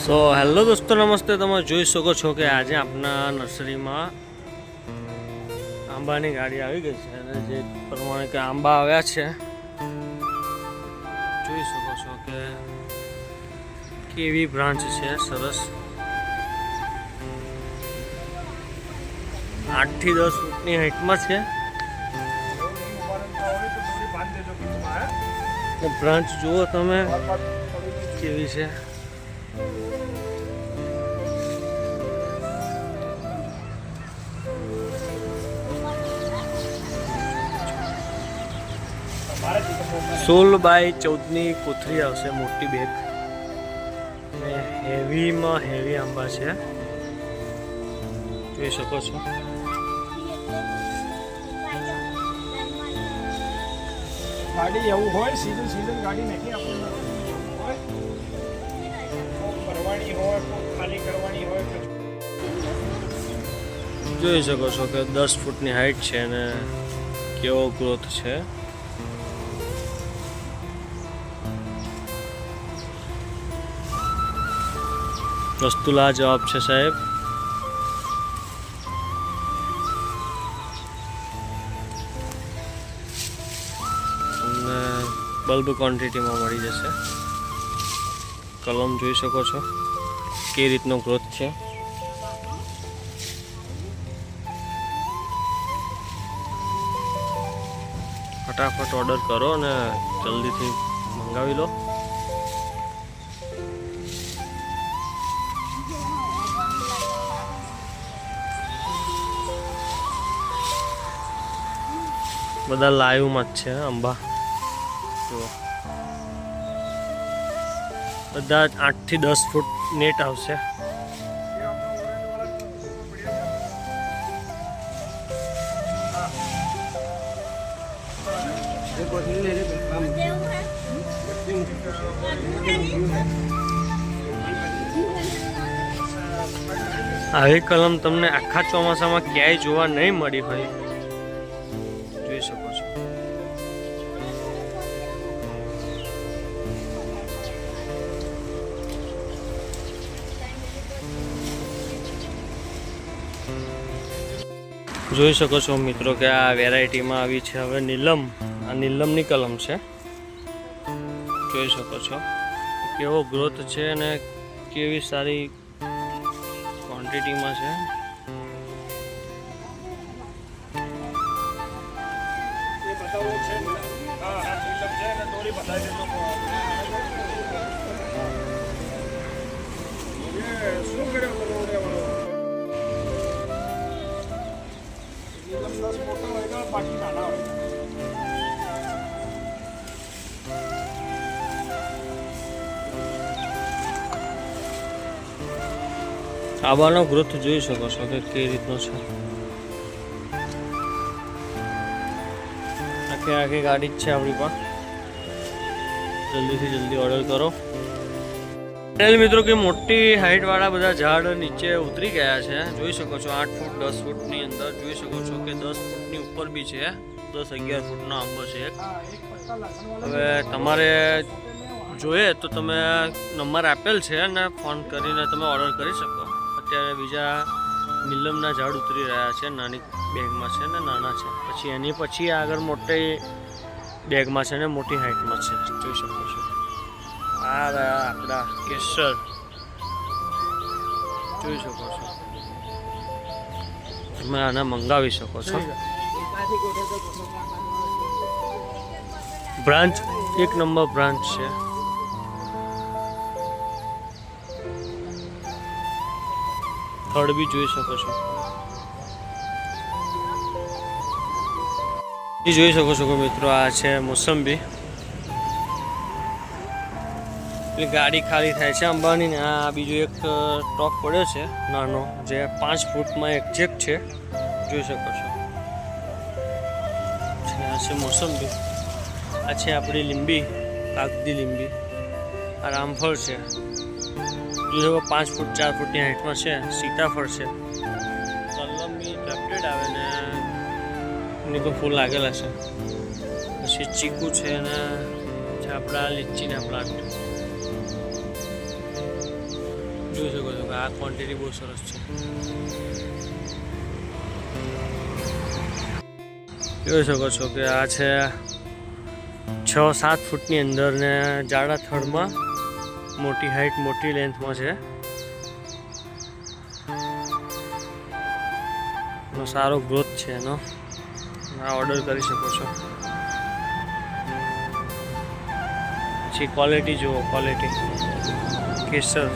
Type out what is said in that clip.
So hello દોસ્તો નમસ્તે તમે જોઈ શકો છો કે આજે આપણા નર્સરીમાં આંબાની ગાડી આવી ગઈ છે અને જે પ્રમાણે કે આંબા આવ્યા છે જોઈ શકો છો કે કેવી બ્રાન્ચ છે સરસ આઠથી દસ ફૂટની હાઇટમાં છે બ્રાન્ચ જુઓ તમે કેવી છે સોળ બાય ચૌદની કોથળી આવશે, મોટી બેગ. અને હેવીમાં હેવી આંબા છે. જોઈ શકો છો. ગાડી એવું હોય સીઝન સીઝન ગાડી નથી આપણને કોક હોય ખાલી કરવાની હોય જોઈ શકો છો કે દસ ફૂટની હાઈટ છે અને કેવો ગ્રોથ છે. વસ્તુલા જવાબ છે સાહેબ. અને બલ્બ ક્વોન્ટિટીમાં મળી જશે. કલમ જોઈ શકો છો. કે રીતનો ગ્રોથ છે. ફટાફટ ઓર્ડર કરો અને જલ્દીથી મંગાવી લો. બધા લાઈવમાં જ છે, અંબા. જુઓ. બધા આઠથી દસ ફૂટ નેટ આવશે. આવી કલમ તમને આખા ચોમાસામાં ક્યાંય જોવા નહીં મળી હોય. જોઈ શકો છો. જોઈ શકો છો મિત્રો કે આ વેરાયટીમાં આવી છે હવે નીલમ. આ નીલમની કલમ છે. જોઈ શકો છો. કેવો ગ્રોથ છે અને કેવી સારી ક્વોન્ટિટીમાં છે. બતાવવું છે. હા સીઝન છે ને દોરી બતાવી મોટા હોય તો બાકી નાના હોય આવાનો ગ્રોથ જોઈ શકો છો કે કઈ રીતનો છે આખી આખી ગાડી જ છે આપણી પણ જલ્દીથી જલ્દી ઓર્ડર કરો એટલે મિત્રો કે મોટી હાઈટ વાળા બધા ઝાડ નીચે ઉતરી ગયા છે. જોઈ શકો છો આઠ ફૂટ, દસ ફૂટની અંદર. જોઈ શકો છો કે દસ ફૂટની ઉપર બી છે. દસ અગિયાર ફૂટનો આંબો છે હવે તમારે જોઈએ તો તમે નંબર આપેલ છે અને ફોન કરીને તમે ઓર્ડર કરી શકો. અત્યારે બીજા નીલમના ઝાડ ઉતરી રહ્યા છે. નાની બેગમાં છે ને નાના છે. પછી એની પછી આગળ મોટી બેગમાં છે ને મોટી હાઈટમાં છે. જોઈ શકો છો. આ રહ્યા આપણા કેસર. જોઈ શકો છો. તમે આને મંગાવી શકો છો. બ્રાન્ચ એક નંબર બ્રાન્ચ છે. થર્ડ બી જોઈ શકો છો. એ જોઈ શકો છો મિત્રો આ છે મોસંબી. એટલે ગાડી ખાલી થાય છે અંબાની ને આ બીજો એક ટોપ પડ્યો છે, નાનો, જે પાંચ ફૂટમાં એક્ઝેક્ટ છે. જોઈ શકો છો. આ છે મોસંબી. આ છે આપણી લીંબી, કાગદી લીંબી. આ રામફળ છે. જોઈ પાંચ ફૂટ, ચાર ફૂટની હાઈટમાં છે. સીતાફળ છે. કલમી ચપટેડ આવે ને, એની તો ફૂલ લાગેલા છે. પછી ચીકુ છે અને આપણા લીચીના પ્લાન્ટ જોઈ શકો છો કે આ ક્વોન્ટિટી બહુ સરસ છે. જોઈ શકો છો કે આ છે છ સાત ફૂટની અંદર ને જાડા થડમાં મોટી હાઈટ મોટી લેન્થમાં છે. સારો ગ્રોથ છે એનો. આ ઓર્ડર કરી શકો છો. પછી ક્વોલિટી જુઓ ક્વોલિટી કેસર.